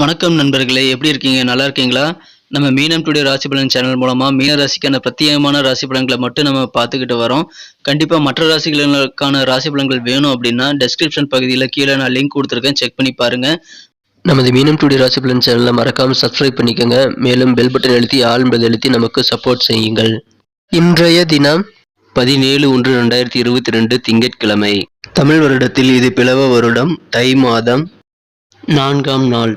வணக்கம் நண்பர்களே எப்படி இருக்கீங்க? நல்லா இருக்கீங்களா? நம்ம மீனம் டுடே ராசி பலன் சேனல் மூலமாக மீன ராசிக்கான பிரத்யேகமான ராசி பலன்களை மட்டும் நம்ம பார்த்துக்கிட்டு வரோம். கண்டிப்பாக மற்ற ராசிகளுக்கான ராசி பலன்கள் வேணும் அப்படின்னா டெஸ்கிரிப்ஷன் பகுதியில் கீழே நான் லிங்க் கொடுத்துருக்கேன். செக் பண்ணி பாருங்க. நமது மீனம் டுடே ராசி பலன் சேனலை மறக்காம சப்ஸ்கிரைப் பண்ணிக்கோங்க. மேலும் பெல் பட்டன் எழுத்தி ஆல் என்பதை நமக்கு சப்போர்ட் செய்யுங்கள். இன்றைய தினம் பதினேழு ஒன்று ரெண்டாயிரத்தி இருபத்தி ரெண்டு திங்கட்கிழமை. தமிழ் வருடத்தில் இது பிளவ வருடம். தை மாதம் நான்காம் நாள்.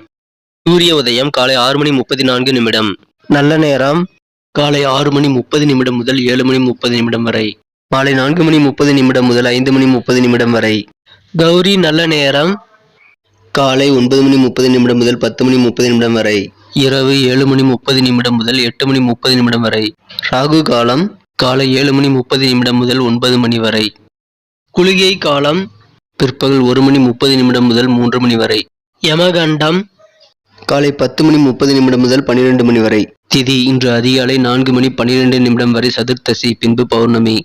சூரிய உதயம் காலை ஆறு மணி முப்பத்தி நான்கு நிமிடம் நல்ல நேரம் காலை ஆறு மணி முப்பது நிமிடம் முதல் ஏழு மணி முப்பது நிமிடம் வரை மாலை நான்கு மணி முப்பது நிமிடம் முதல் ஐந்து மணி முப்பது நிமிடம் வரை கௌரி நல்ல நேரம் காலை ஒன்பது மணி முப்பது நிமிடம் முதல் பத்து மணி முப்பது நிமிடம் வரை இரவு ஏழு மணி முப்பது நிமிடம் முதல் எட்டு மணி முப்பது நிமிடம் வரை ராகு காலம் காலை ஏழு மணி முப்பது நிமிடம் முதல் ஒன்பது மணி வரை குளிகை காலம் பிற்பகல் ஒரு மணி முப்பது நிமிடம் முதல் மூன்று மணி வரை யமகண்டம் காலை பத்து மணி முப்பது நிமிடம் முதல் பன்னிரெண்டு மணி வரை. திதி இன்று அதிகாலை நான்கு மணி பன்னிரெண்டு நிமிடம் வரை சதுர்த்தசி பின்பு பௌர்ணமி.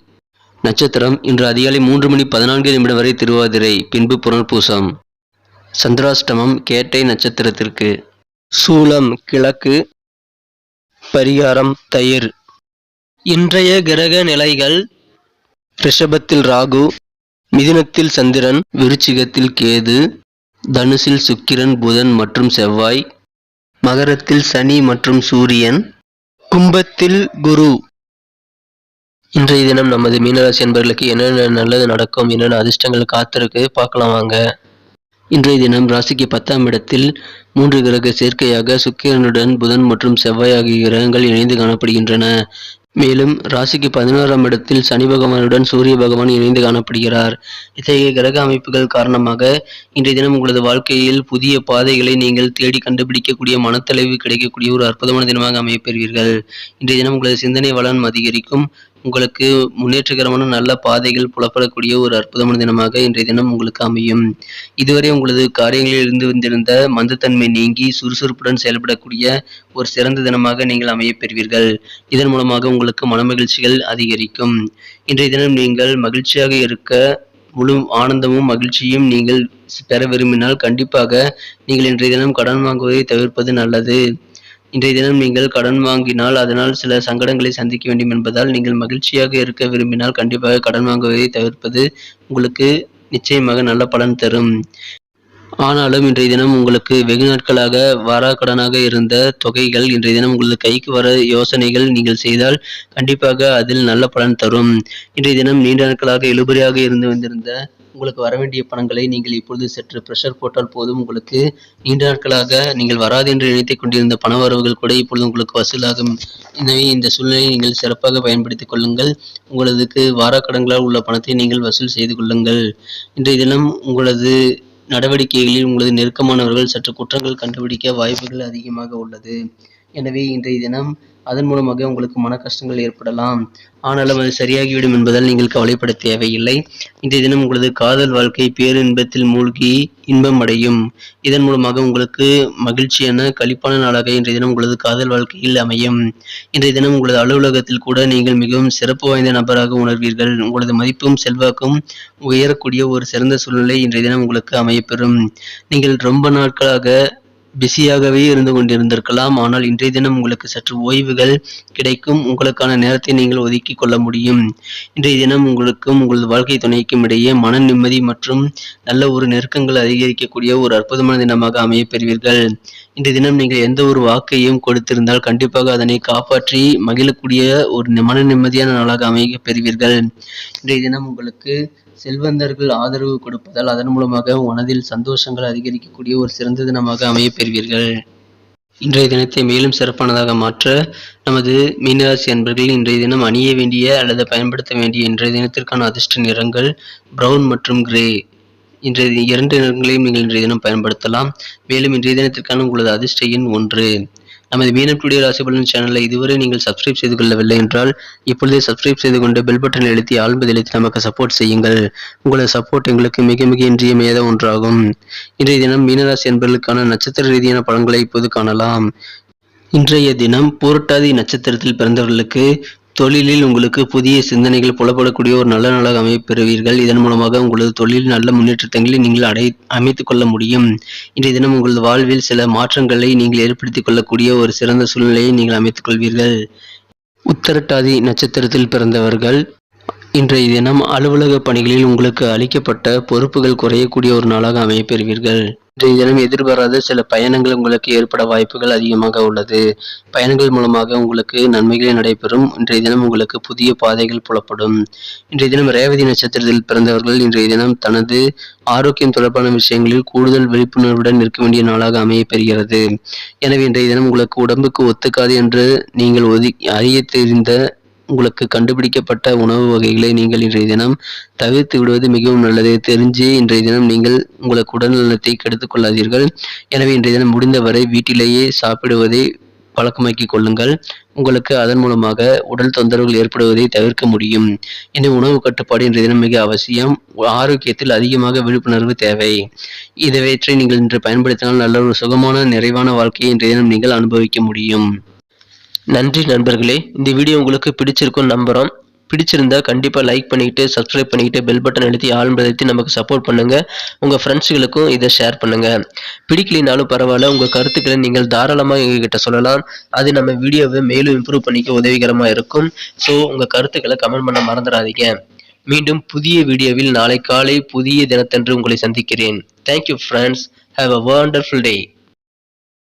நட்சத்திரம் இன்று அதிகாலை மூன்று மணி பதினான்கு நிமிடம் வரை திருவாதிரை பின்பு புனர்பூசம். சந்திராஷ்டமம் கேட்டை நட்சத்திரத்திற்கு. சூலம் கிழக்கு. பரிகாரம் தயிர். இன்றைய கிரக நிலைகள். ரிஷபத்தில் ராகு மிதுனத்தில் சந்திரன் விருச்சிகத்தில் கேது தனுசில் சுக்கிரன் புதன் மற்றும் செவ்வாய். மகரத்தில் சனி மற்றும் சூரியன் கும்பத்தில் குரு. இன்றைய தினம் நமது மீனராசி என்பவர்களுக்கு என்னென்ன நல்லது நடக்கும் என்னென்ன அதிர்ஷ்டங்கள் காத்திருக்கு பார்க்கலாம் வாங்க. இன்றைய தினம் ராசிக்கு பத்தாம் இடத்தில் மூன்று கிரக சேர்க்கையாக சுக்கிரனுடன் புதன் மற்றும் செவ்வாய் ஆகிய கிரகங்கள் இணைந்து காணப்படுகின்றன. மேலும் ராசிக்கு பதினோராம் இடத்தில் சனி பகவானுடன் சூரிய பகவான் இணைந்து காணப்படுகிறார். இத்தகைய கிரக அமைப்புகள் காரணமாக இன்றைய தினம் உங்களது வாழ்க்கையில் புதிய பாதைகளை நீங்கள் தேடி கண்டுபிடிக்கக்கூடிய மனத்தளவு கிடைக்கக்கூடிய ஒரு அற்புதமான தினமாக அமையப்பெறுவீர்கள் இன்றைய தினம் உங்களது சிந்தனை வளம் அதிகரிக்கும். உங்களுக்கு முன்னேற்றகரமான நல்ல பாதைகள் புலப்படக்கூடிய ஒரு அற்புதமான தினமாக இன்றைய தினம் உங்களுக்கு அமையும். இதுவரை உங்களது காரியங்களில் இருந்து வந்திருந்த மந்தத்தன்மை நீங்கி சுறுசுறுப்புடன் செயல்படக்கூடிய ஒரு சிறந்த தினமாக நீங்கள் அமைய பெறுவீர்கள். இதன் மூலமாக உங்களுக்கு மனமகிழ்ச்சிகள் அதிகரிக்கும். இன்றைய தினம் நீங்கள் மகிழ்ச்சியாக இருக்க முழு ஆனந்தமும் மகிழ்ச்சியும் நீங்கள் பெற விரும்பினால் கண்டிப்பாக நீங்கள் இன்றைய தினம் கடன் வாங்குவதை தவிர்ப்பது நல்லது. இன்றைய தினம் நீங்கள் கடன் வாங்கினால் அதனால் சில சங்கடங்களை சந்திக்க வேண்டும் என்பதால் நீங்கள் மகிழ்ச்சியாக இருக்க விரும்பினால் கண்டிப்பாக கடன் வாங்குவதை தவிர்ப்பது உங்களுக்கு நிச்சயமாக நல்ல பலன் தரும். ஆனாலும் இன்றைய தினம் உங்களுக்கு வெகு நாட்களாக வாராக்கடனாக இருந்த தொகைகள் இன்றைய தினம் உங்களது கைக்கு வர யோசனைகள் நீங்கள் செய்தால் கண்டிப்பாக அதில் நல்ல பலன் தரும். இன்றைய தினம் நீண்ட நாட்களாக இழுபறியாக இருந்து வந்திருந்த உங்களுக்கு வர வேண்டிய பணங்களை நீங்கள் இப்பொழுது சற்று ப்ரெஷர் போட்டால் போதும். உங்களுக்கு நீண்ட நாட்களாக நீங்கள் வராது என்று நினைத்துக் கொண்டிருந்த பண வரவுகள் கூட இப்பொழுது உங்களுக்கு வசூலாகும். எனவே இந்த சூழ்நிலையை நீங்கள் சிறப்பாக பயன்படுத்திக் கொள்ளுங்கள். உங்களதுக்கு வாராக்கடங்களால் உள்ள பணத்தை நீங்கள் வசூல் செய்து கொள்ளுங்கள். இன்றைய தினம் உங்களது நடவடிக்கைகளில் உங்களது நெருக்கமானவர்கள் சற்று குற்றங்கள் கண்டுபிடிக்க வாய்ப்புகள் அதிகமாக உள்ளது. எனவே இன்றைய தினம் அதன் மூலமாக உங்களுக்கு மன கஷ்டங்கள் ஏற்படலாம். ஆனாலும் அது சரியாகிவிடும் என்பதால் நீங்கள் கவலைப்பட தேவையில்லை. இன்றைய தினம் உங்களது காதல் வாழ்க்கை பேரின்பத்தில் மூழ்கி இன்பம் அடையும். இதன் மூலமாக உங்களுக்கு மகிழ்ச்சியான களிப்பான நாளாக இன்றைய தினம் உங்களது காதல் வாழ்க்கையில் அமையும். இன்றைய தினம் உங்களது அலுவலகத்தில் கூட நீங்கள் மிகவும் சிறப்பு வாய்ந்த நபராக உணர்வீர்கள். உங்களது மதிப்பும் செல்வாக்கும் உயரக்கூடிய ஒரு சிறந்த சூழ்நிலை இன்றைய தினம் உங்களுக்கு அமையப்பெறும். நீங்கள் ரொம்ப நாட்களாக பிஸியாகவே இருந்து கொண்டிருந்திருக்கலாம். ஆனால் இன்றைய தினம் உங்களுக்கு சற்று ஓய்வுகள் கிடைக்கும். உங்களுக்கான நேரத்தை நீங்கள் ஒதுக்கி கொள்ள முடியும். இன்றைய தினம் உங்களுக்கும் உங்களது வாழ்க்கை துணைக்கும் இடையே மன நிம்மதி மற்றும் நல்ல ஒரு நெருக்கங்கள் அதிகரிக்கக்கூடிய ஒரு அற்புதமான தினமாக அமைய பெறுவீர்கள். இன்றைய தினம் நீங்கள் எந்த ஒரு வாக்கையும் கொடுத்திருந்தால் கண்டிப்பாக அதனை காப்பாற்றி மகிழக்கூடிய ஒரு மன நிம்மதியான நாளாக அமைய பெறுவீர்கள். இன்றைய தினம் உங்களுக்கு செல்வந்தர்கள் ஆதரவு கொடுப்பதால் அதன் மூலமாக மனதில் சந்தோஷங்கள் அதிகரிக்கக்கூடிய ஒரு சிறந்த தினமாக அமைய பெறுவீர்கள். இன்றைய தினத்தை மேலும் சிறப்பானதாக மாற்ற நமது மீனராசி அன்பர்கள் இன்றைய தினம் அணிய வேண்டிய அல்லது பயன்படுத்த வேண்டிய இன்றைய தினத்திற்கான அதிர்ஷ்ட நிறங்கள் பிரவுன் மற்றும் கிரே இன்றைய இரண்டு நிறங்களையும் நீங்கள் இன்றைய தினம் பயன்படுத்தலாம். மேலும் இன்றைய தினத்திற்கான உங்களது அதிர்ஷ்ட எண் ஒன்று. நமது மீனம் டுடே ராசிபலன் சேனலை இதுவரை நீங்கள் சப்ஸ்கிரைப் செய்து கொள்ளவில்லை என்றால் இப்பொழுதே சப்ஸ்கிரைப் செய்து கொண்டு பெல் பட்டன் எழுத்தி ஆழ்ந்து நமக்கு சப்போர்ட் செய்யுங்கள். உங்களது சப்போர்ட் எங்களுக்கு மிக மிக இன்றியமையாத ஒன்றாகும். இன்றைய தினம் மீனராசி என்பவர்களுக்கான நட்சத்திர ரீதியான பலன்களை இப்போது காணலாம். இன்றைய தினம் பூரட்டாதி நட்சத்திரத்தில் பிறந்தவர்களுக்கு தொழிலில் உங்களுக்கு புதிய சிந்தனைகள் புலப்படக்கூடிய ஒரு நல்ல நாளாக அமைப்பெறுவீர்கள் இதன் மூலமாக உங்களது தொழிலில் நல்ல முன்னேற்றங்களை நீங்கள் அடை அமைத்துக் கொள்ள முடியும். இன்றைய தினம் உங்களது வாழ்வில் சில மாற்றங்களை நீங்கள் ஏற்படுத்திக் கொள்ளக்கூடிய ஒரு சிறந்த சூழ்நிலையை நீங்கள் அமைத்துக் கொள்வீர்கள். உத்தரட்டாதி நட்சத்திரத்தில் பிறந்தவர்கள் இன்றைய தினம் அலுவலக பணிகளில் உங்களுக்கு அளிக்கப்பட்ட பொறுப்புகள் குறையக்கூடிய ஒரு நாளாக அமையப்பெறுவீர்கள். இன்றைய தினம் எதிர்பாராத சில பயணங்கள் உங்களுக்கு ஏற்பட வாய்ப்புகள் அதிகமாக உள்ளது. பயணங்கள் மூலமாக உங்களுக்கு நன்மைகளே நடைபெறும். இன்றைய தினம் உங்களுக்கு புதிய பாதைகள் புலப்படும். இன்றைய தினம் ரேவதி நட்சத்திரத்தில் பிறந்தவர்கள் இன்றைய தினம் தனது ஆரோக்கியம் தொடர்பான விஷயங்களில் கூடுதல் விழிப்புணர்வுடன் இருக்க வேண்டிய நாளாக அமைய பெறுகிறது எனவே இன்றைய தினம் உங்களுக்கு உடம்புக்கு ஒத்துக்காது என்று நீங்கள் ஒதி அறிய தெரிந்த உங்களுக்கு கண்டுபிடிக்கப்பட்ட உணவு வகைகளை நீங்கள் இன்றைய தினம் தவிர்த்து விடுவது மிகவும் நல்லது. தெரிஞ்சு இன்றைய தினம் நீங்கள் உங்களுக்கு உடல்நலத்தை கெடுத்துக் கொள்ளாதீர்கள். எனவே இன்றைய தினம் முடிந்தவரை வீட்டிலேயே சாப்பிடுவதை பழக்கமாக்கிக் கொள்ளுங்கள். உங்களுக்கு அதன் மூலமாக உடல் தொந்தரவுகள் ஏற்படுவதை தவிர்க்க முடியும். எனவே உணவு கட்டுப்பாடு இன்றைய தினம் மிக அவசியம். ஆரோக்கியத்தில் அதிகமாக விழிப்புணர்வு தேவை. இதுவற்றை நீங்கள் இன்று பயன்படுத்தினால் நல்ல ஒரு சுகமான நிறைவான வாழ்க்கையை இன்றைய தினம் நீங்கள் அனுபவிக்க முடியும். நன்றி நண்பர்களே. இந்த வீடியோ உங்களுக்கு பிடிச்சிருக்கும் நம்புகிறோம் பிடிச்சிருந்தா கண்டிப்பாக லைக் பண்ணிக்கிட்டு சப்ஸ்கிரைப் பண்ணிக்கிட்டு பெல் பட்டன் அழுத்தி ஆழ்ந்தழுத்தி நமக்கு சப்போர்ட் பண்ணுங்கள் உங்கள் ஃப்ரெண்ட்ஸுகளுக்கும் இதை ஷேர் பண்ணுங்கள் பிடிக்கலினாலும் பரவாயில்ல உங்கள் கருத்துக்களை நீங்கள் தாராளமாக எங்ககிட்ட சொல்லலாம். அது நம்ம வீடியோவை மேலும் இம்ப்ரூவ் பண்ணிக்க உதவிகரமாக இருக்கும். ஸோ உங்கள் கருத்துக்களை கமெண்ட் பண்ண மறந்துடாதீங்க. மீண்டும் புதிய வீடியோவில் நாளை காலை புதிய தினத்தன்று உங்களை சந்திக்கிறேன். Thank you friends have a wonderful day